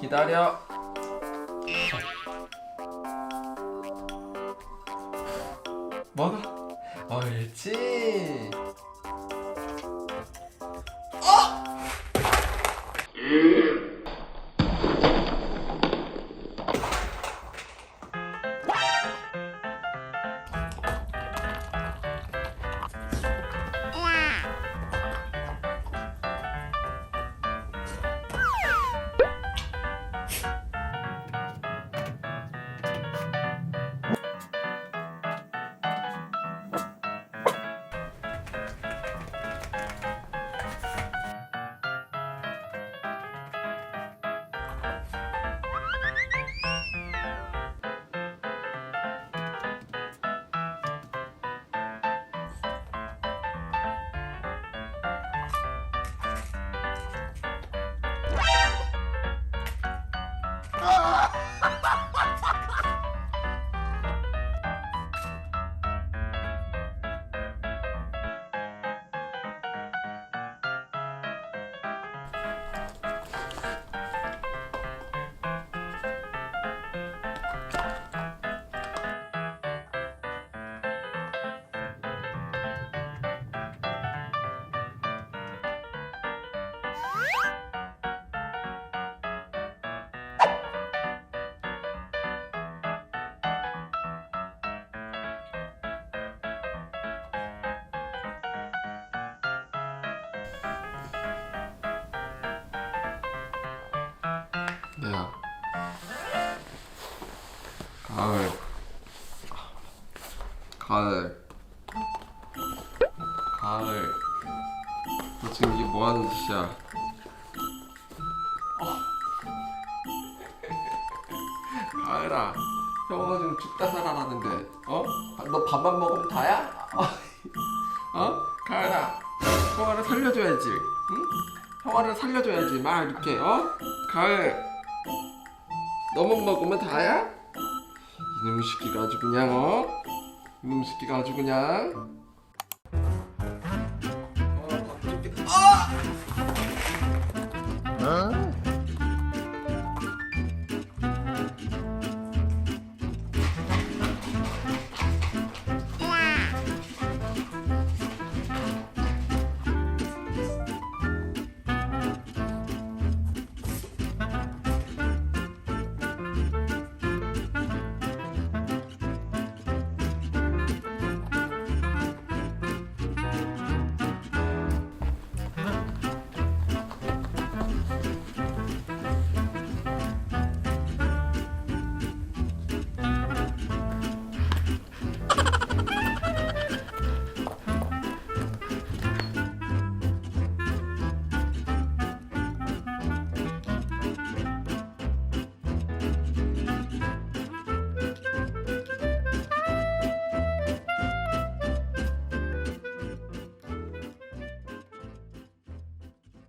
기다려. 먹어. 옳지. 가을. 가을. 너 지금 이게 뭐 하는 짓이야? 어. 가을아. 형아 지금 죽다 살아나는데, 어? 너 밥만 먹으면 다야? 어? 가을아. 형아를 살려줘야지. 응? 형아를 살려줘야지. 막 이렇게, 어? 가을. 너만 먹으면 다야? 이놈 새끼가 아주 그냥 어? 이놈 새끼가 아주 그냥 어, 밥 줄게. 아!